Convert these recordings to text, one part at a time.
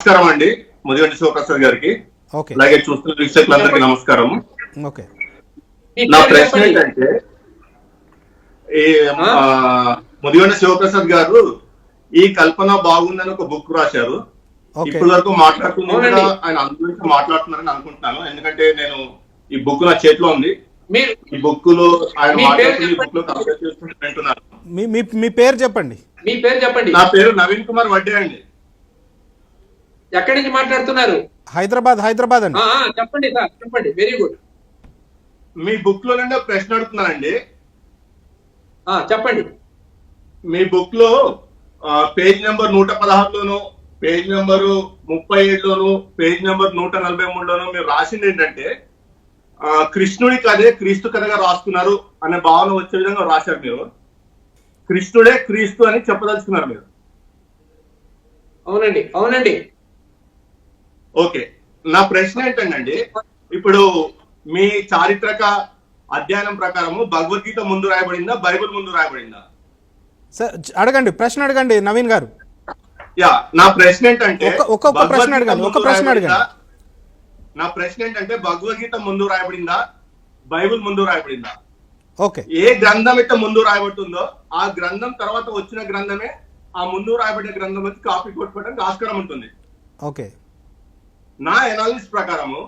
నమస్కారం అండి. ముదిగంటి శివప్రసాద్ గారికి. ఓకే. అలాగే చూస్తున్న వీక్షకులందరికీ నమస్కారం. నా పేరు ప్రశ్న. ఏంటంటే ఈ ముదిగంటి శివప్రసాద్ గారు ఈ కల్పన బాగుందని ఒక బుక్ రాశారు. ఇప్పటి వరకు మాట్లాడుతుంది కూడా. ఆయన అందు గురించి మాట్లాడుతున్నారని అనుకుంటున్నాను. ఎందుకంటే నేను ఈ బుక్ నా చేతిలో ఉంది. మీరు ఈ బుక్లో ఆయన మీ పేరు మాట్లాడుతున్న. బుక్లో చేసుకుంటూ వింటున్నాను. మీ పేరు చెప్పండి. మీ పేరు చెప్పండి. నా పేరు నవీన్ కుమార్ వడ్డే అండి. ఎక్కడి నుంచి మాట్లాడుతున్నారు? హైదరాబాద్ హైదరాబాద్ అండి. చెప్పండి సార్ చెప్పండి. వెరీ గుడ్ మీ బుక్లో నుండి ప్రశ్న అడుగుతున్నానండి ఆ, చెప్పండి. మీ బుక్లో పేజ్ నెంబర్ నూట పదహారులోను పేజ్ నెంబర్ ముప్పై ఏడులోను పేజ్ నెంబర్ నూట నలభై మూడులోను మీరు రాసింది ఏంటంటే ఆ, కృష్ణుడి కథే క్రీస్తు కథగా రాస్తున్నారు అనే భావన వచ్చే విధంగా రాశారు మీరు. కృష్ణుడే క్రీస్తు అని చెప్పదలుచుకున్నారు మీరు. అవునండి అవునండి. ఓకే. నా ప్రశ్న ఏంటండి ఇప్పుడు మీ చారిత్రక అధ్యయనం ప్రకారము భగవద్గీత ముందు రాయబడిందా బైబిల్ ముందు రాయబడిందా? సార్ అడగండి ప్రశ్న అడగండి నవీన్ గారు. యా నా ప్రశ్న ఏంటంటే ఒక్కొక్క ప్రశ్న అడగండి, ప్రశ్న? అడగండి. నా ప్రశ్న ఏంటంటే భగవద్గీత ముందు రాయబడిందా బైబిల్ ముందు రాయబడిందా? ఓకే. ఏ గ్రంథం అయితే ముందు రాయబడుతుందో ఆ గ్రంథం తర్వాత వచ్చిన గ్రంథమే ఆ ముందు రాయబడిన గ్రంథం వచ్చి కాపీ కొట్టుకోవడానికి ఆస్కారం ఉంటుంది. ఓకే. నా ఎనాలిసిస్ ప్రకారము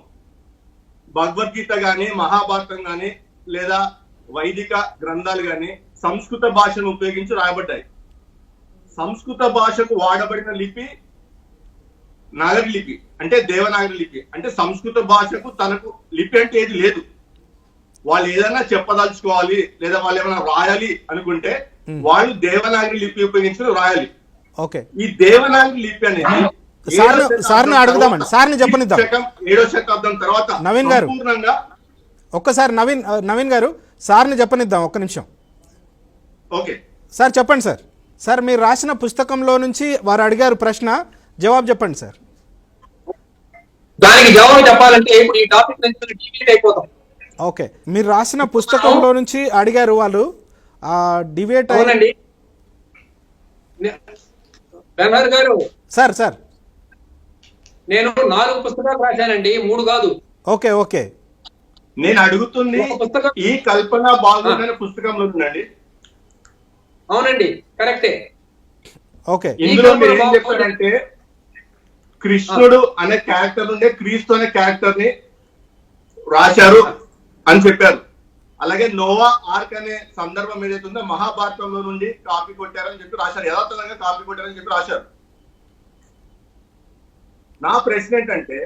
భగవద్గీత గాని మహాభారతం గాని లేదా వైదిక గ్రంథాలు గాని సంస్కృత భాషను ఉపయోగించి రాయబడ్డాయి. సంస్కృత భాషకు వాడబడిన లిపి నాగరి లిపి అంటే దేవనాగరి లిపి. అంటే సంస్కృత భాషకు తనకు లిపి అంటే ఏది లేదు. వాళ్ళు ఏదైనా చెప్పదలుచుకోవాలి లేదా వాళ్ళు ఏమైనా రాయాలి అనుకుంటే వాళ్ళు దేవనాగరి లిపి ఉపయోగించి రాయాలి. ఓకే. ఈ దేవనాగరి లిపి అనేది సార్ని- అడుగుదామండి. సార్ని చెప్పనిద్దాం. ఏడో శతాబ్దం తర్వాత నవీన్ గారు. ఒక్కసారి నవీన్ నవీన్ గారు సార్ని చెప్పనిద్దాం ఒక్క నిమిషం. ఓకే. సార్ చెప్పండి సార్. సార్ మీరు రాసిన పుస్తకంలో నుంచి వారు అడిగారు ప్రశ్న జవాబు చెప్పండి సార్. దానికి జవాబు చెప్పాలంటే ఇప్పుడు ఈ టాపిక్ నుంచి డిలీట్ అయిపోతాం. ఓకే. మీరు రాసిన పుస్తకంలో నుంచి అడిగారు వాళ్ళు ఆ డిబేట్ అయి- అవునండి. గారు. Sir sir. నేను నాలుగు పుస్తకాలు రాశానండి మూడు కాదు. Okay okay. నేను అడుగుతుంది ఈ కల్పన బాగుందనే పుస్తకంలో ఉందండి. అవునండి కరెక్టే. ఓకే. ఇందులో మీరు ఏం. చెప్పారంటే కృష్ణుడు అనే క్యారెక్టర్ నుండే క్రీస్తు అనే క్యారెక్టర్ని రాశారు అని చెప్పారు. అలాగే నోవా ఆర్క్ అనే సందర్భం ఏదైతే ఉందో మహాభారతంలో నుండి కాపీ కొట్టారని చెప్పి రాశారు. యథార్థంగా కాపీ కొట్టారని చెప్పి రాశారు. నా ప్రశ్న ఏంటంటే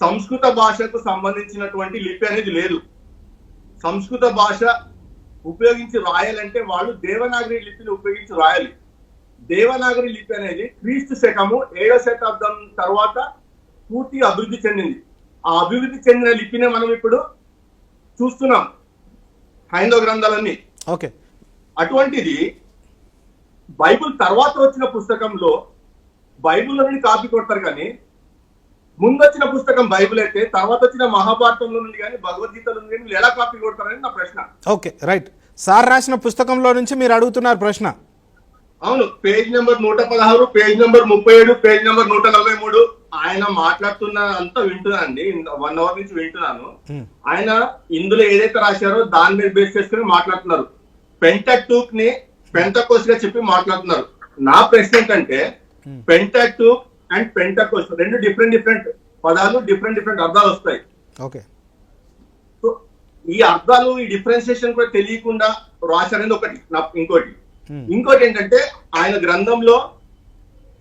సంస్కృత భాషకు సంబంధించినటువంటి లిపి అనేది లేదు. సంస్కృత భాష ఉపయోగించి రాయాలంటే వాళ్ళు దేవనాగరి లిపిని ఉపయోగించి రాయాలి. దేవనాగరి లిపి అనేది క్రీస్తు శకము ఏడో శతాబ్దం తర్వాత పూర్తిగా అభివృద్ధి చెందింది. ఆ అభివృద్ధి చెందిన లిపినే మనం ఇప్పుడు చూస్తున్నాం హైందవ గ్రంథాలన్నీ. ఓకే. అటువంటిది బైబిల్ తర్వాత వచ్చిన పుస్తకంలో బైబిల్లో నుండి కాపీ కొడతారు కానీ ముందు వచ్చిన పుస్తకం బైబిల్ అయితే తర్వాత వచ్చిన మహాభారతంలో నుండి కానీ భగవద్గీతలో నుండి కానీ ఎలా కాపీ కొడతారని నా ప్రశ్న. Okay right. సార్ రాసిన పుస్తకంలో నుంచి మీరు అడుగుతున్నారు ప్రశ్న. అవును పేజ్ నెంబర్ నూట పదహారు పేజ్ నెంబర్ ముప్పై ఏడు పేజ్ నెంబర్ నూట నలభై మూడు. ఆయన మాట్లాడుతున్న అంతా వింటున్నానండి. వన్ అవర్ నుంచి వింటున్నాను. ఆయన ఇందులో ఏదైతే రాశారో దాని మీద బేస్ చేసుకుని మాట్లాడుతున్నారు. పెంటూక్ని పెంటకోస్గా చెప్పి మాట్లాడుతున్నారు. నా ప్రశ్న ఏంటంటే పెంటూక్ అండ్ పెంటకోస్ రెండు డిఫరెంట్ డిఫరెంట్ పదాలు డిఫరెంట్ డిఫరెంట్ అర్థాలు వస్తాయి. ఓకే. సో ఈ అర్థాలు ఈ డిఫరెన్సియేషన్ కూడా తెలియకుండా రాశారనేది ఒకటి ఇంకోటి. Hmm. ఇంకోటి ఏంటంటే ఆయన గ్రంథంలో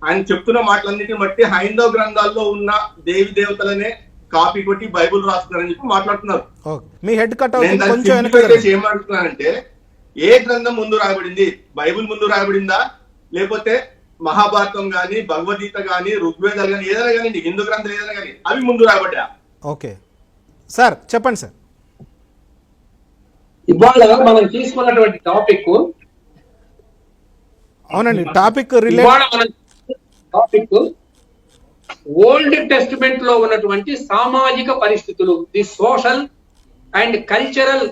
ఆయన చెప్తున్న మాటలన్నిటిని బట్టి హైందవ గ్రంథాల్లో ఉన్న దేవి దేవతలనే కాపీ కొట్టి బైబుల్ రాస్తున్నారని చెప్పి మాట్లాడుతున్నారు. మీ హెడ్ కట్ ఏమంటున్నానంటే ఏ గ్రంథం ముందు రాయబడింది? బైబిల్ ముందు రాయబడిందా? లేకపోతే మహాభారతం గాని భగవద్గీత గాని ఋగ్వేదాలు గాని ఏదైనా కానీ హిందూ గ్రంథాలు ఏదైనా కానీ అవి ముందు రాయబడ్డా ఓకే. సార్ చెప్పండి సార్. ఇవాళ మనం తీసుకున్నటువంటి టాపిక్ అవునండి టాపిక్ రిలేట్ ఇవాళ మనం టాపిక్ ఓల్డ్ టెస్టిమెంట్లో ఉన్నటువంటి సామాజిక పరిస్థితులు the social and cultural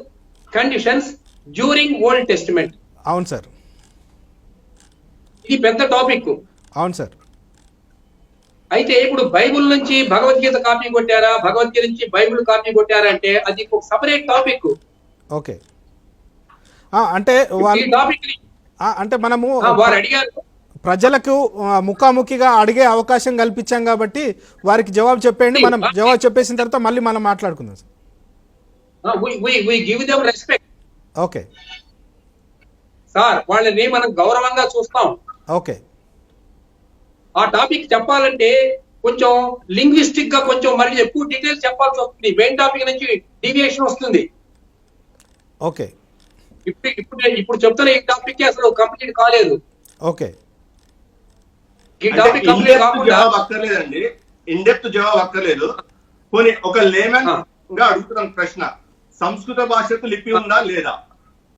conditions during old testament అవును సార్. ఇది పెద్ద టాపిక్. అవును సార్. అయితే ఇప్పుడు బైబిల్ నుంచి భగవద్గీత కాపీ కొట్టారా? భగవద్గీత నుంచి బైబిల్ కాపీ కొట్టారా అంటే అది ఒక సపరేట్ టాపిక్ ఓకే. అంటే టాపిక్ అంటే మనము వారు అడిగారు. ప్రజలకు ముఖాముఖిగా అడిగే అవకాశం కల్పించాం కాబట్టి వారికి జవాబు చెప్పేయండి. మనం జవాబు చెప్పేసిన తర్వాత మళ్ళీ మనం మాట్లాడుకుందాం సార్. ఓకే. సార్ వాళ్ళని మనం గౌరవంగా చూస్తాం. ఓకే. ఆ టాపిక్ చెప్పాలంటే కొంచెం లింగ్విస్టిక్గా కొంచెం మరి ఎక్కువ డీటెయిల్స్ చెప్పాల్సి వస్తుంది. మెయిన్ టాపిక్ నుంచి డీవియేషన్ వస్తుంది. ఓకే. ఇప్పుడు ఇప్పుడు ఇప్పుడు చెప్తున్న ఈ టాపిక్ అసలు కంప్లీట్ కాలేదు. ఓకే. ఈ టాపిక్ కంప్లీట్ కాకుండా జవాబు అక్కర్లేదండి. ఇండెప్త్ జవాబు అక్కర్లేదు. కొన్ని ఒక లేమన్. గా అడుగుతున్నాం ప్రశ్న. సంస్కృత భాషకు లిపి ఉందా లేదా?